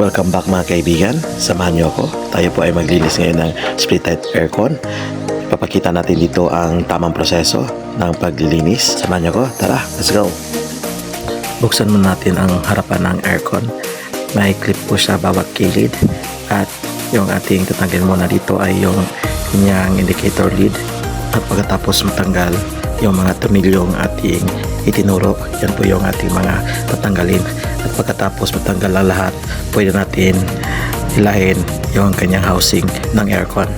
Welcome back mga kaibigan. Samahan niyo ako. Tayo po ay maglinis ngayon ng split type aircon. Papakita natin dito ang tamang proseso ng paglilinis. Samahan niyo ako. Tara, let's go. Buksan muna natin ang harapan ng aircon. May clip po sa bawat kilid at yung ating tatanggalin muna dito ay yung kanyang indicator lead at pagkatapos matanggal yung mga tornilyong ating itinuro. Yan po yung ating mga tatanggalin. At pagkatapos matanggal ang lahat pwede natin hilahin yung kanyang housing ng aircon.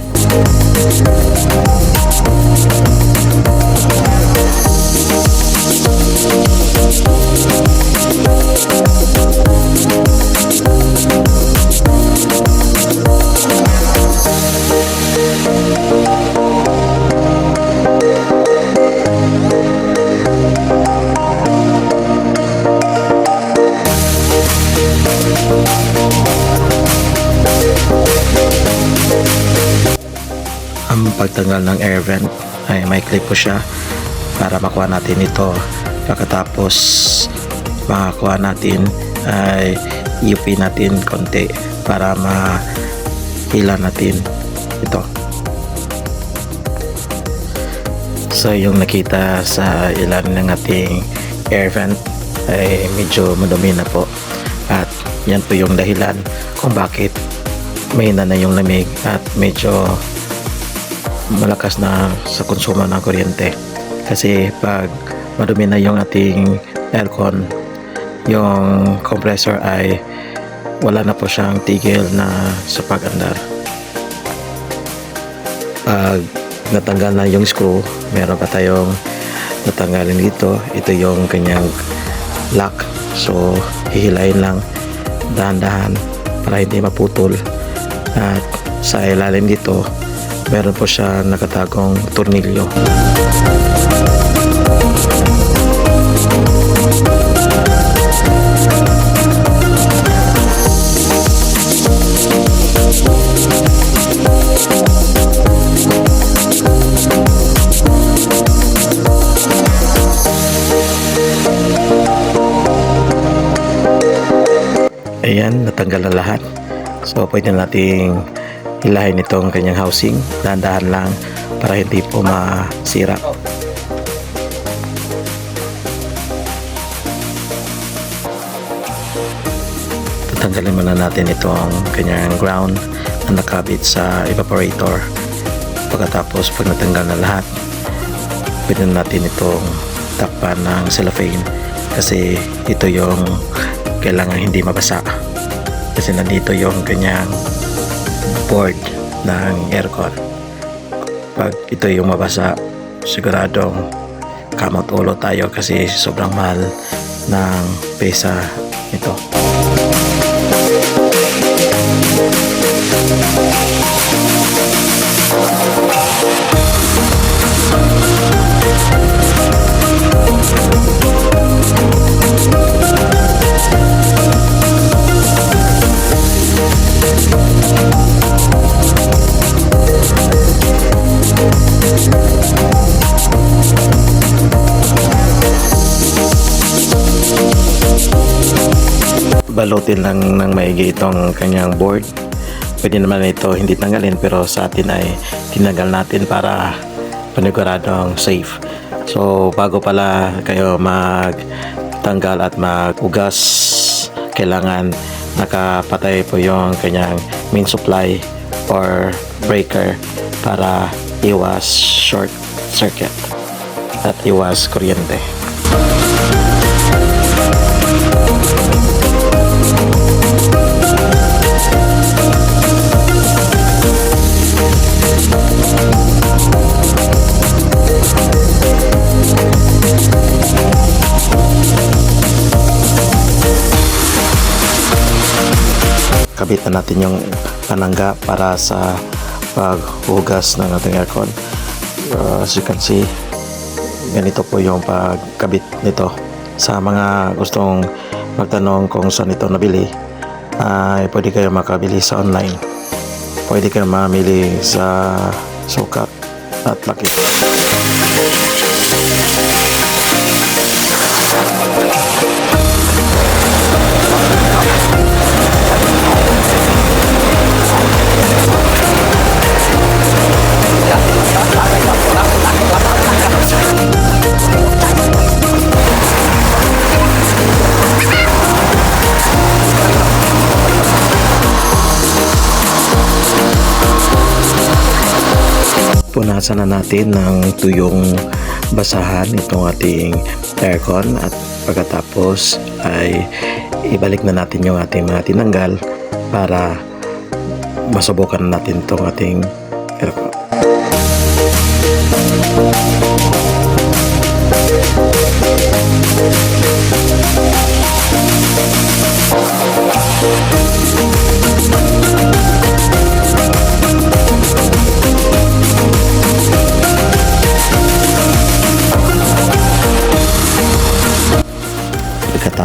ang pagtanggal ng air vent. Ay may clip po siya para makuha natin ito. Pagkatapos makakuha natin ay UP natin konti para mahila natin ito. So yung nakita sa ilan ng ating air vent ay medyo madumi na po. At yan po yung dahilan kung bakit mahina na yung lamig at medyo malakas na sa konsumo ng kuryente. Kasi pag madumi na yung ating aircon yung compressor ay wala na po siyang tigil na sa pag-andar. Pag natanggal na yung screw meron pa tayong natanggalin dito. Ito yung kanyang lock. So hihilayin lang dahan-dahan para hindi maputol. At sa ilalim dito meron po siya nakatagong tornilyo. Ayan natanggal na lahat. So pwede nating hilahin itong kanyang housing. Dahan-dahan lang para hindi po masira. Tatanggalin muna natin itong kanyang ground na nakabit sa evaporator. Pagkatapos pag natanggal na lahat pwede na natin itong takpan ng cellophane kasi ito yung kailangan hindi mabasa. Kasi nandito yung kanyang board ng aircon. Pag ito yung mabasa siguradong kamot ulo tayo kasi sobrang mahal ng pesa nito balutin lang ng maigi itong kanyang board. Pwede naman ito hindi tanggalin pero sa atin ay tinanggal natin para paniguradong safe. So bago pala kayo magtanggal at magugas kailangan nakapatay po yung kanyang main supply or breaker para iwas short circuit at iwas kuryente na natin yung panangga para sa paghugas ng ating aircon. Uh, as you can see ganito po yung pagkabit nito. Sa mga gustong magtanong kung saan ito nabili ay pwede kayo makabili sa online. Pwede kayo mamili sa sukat at laki punasan na natin ng tuyong basahan itong ating aircon at pagkatapos ay ibalik na natin yung ating mga tinanggal para masubukan natin itong ating aircon.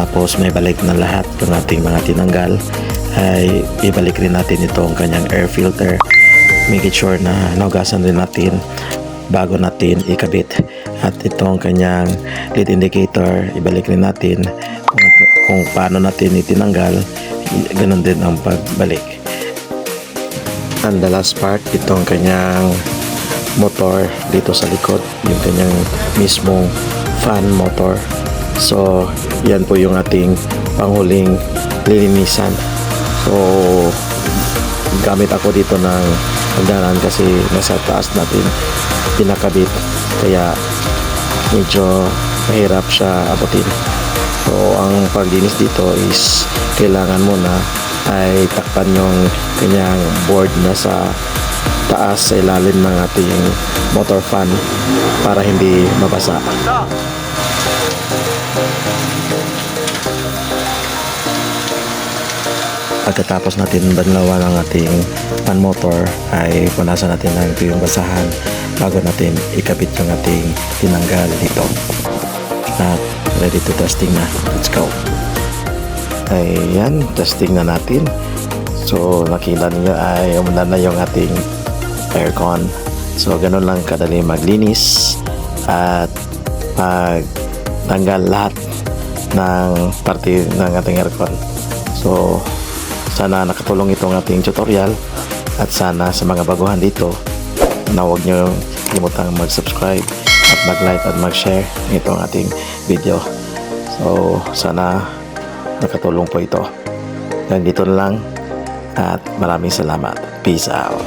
Pagkatapos may balik na lahat ng ating mga tinanggal ay ibalik rin natin itong kanyang air filter. Make it sure na naugasan rin natin bago natin ikabit. At itong kanyang lead indicator, ibalik rin natin kung, kung paano natin itinanggal, ganun din ang pagbalik. And the last part, itong kanyang motor dito sa likod, yung kanyang mismong fan motor. So, yan po yung ating panghuling lilinisan. So, gamit ako dito ng hagdanan kasi nasa taas natin pinakabit. Kaya, medyo mahirap siya abutin. So, ang paglinis dito is kailangan mo na ay takpan yung kanyang board na sa taas sa ilalim ng ating motor fan para hindi mabasa. Pagkatapos natin banlawan ang ating fan motor ay punasan natin ng ito yung basahan bago natin ikabit yung ating tinanggal dito. At ready to testing na. Let's go. Ayan, testing na natin. So, nakita niyo ay umulan na yung ating aircon. So, ganun lang kadali maglinis at pagtanggal lahat ng parte ng ating aircon. So, sana nakatulong itong ating tutorial at sana sa mga baguhan dito na huwag nyo limutang mag-subscribe at mag-like at mag-share itong ating video. So, sana nakatulong po ito. Hanggang dito na lang at maraming salamat. Peace out.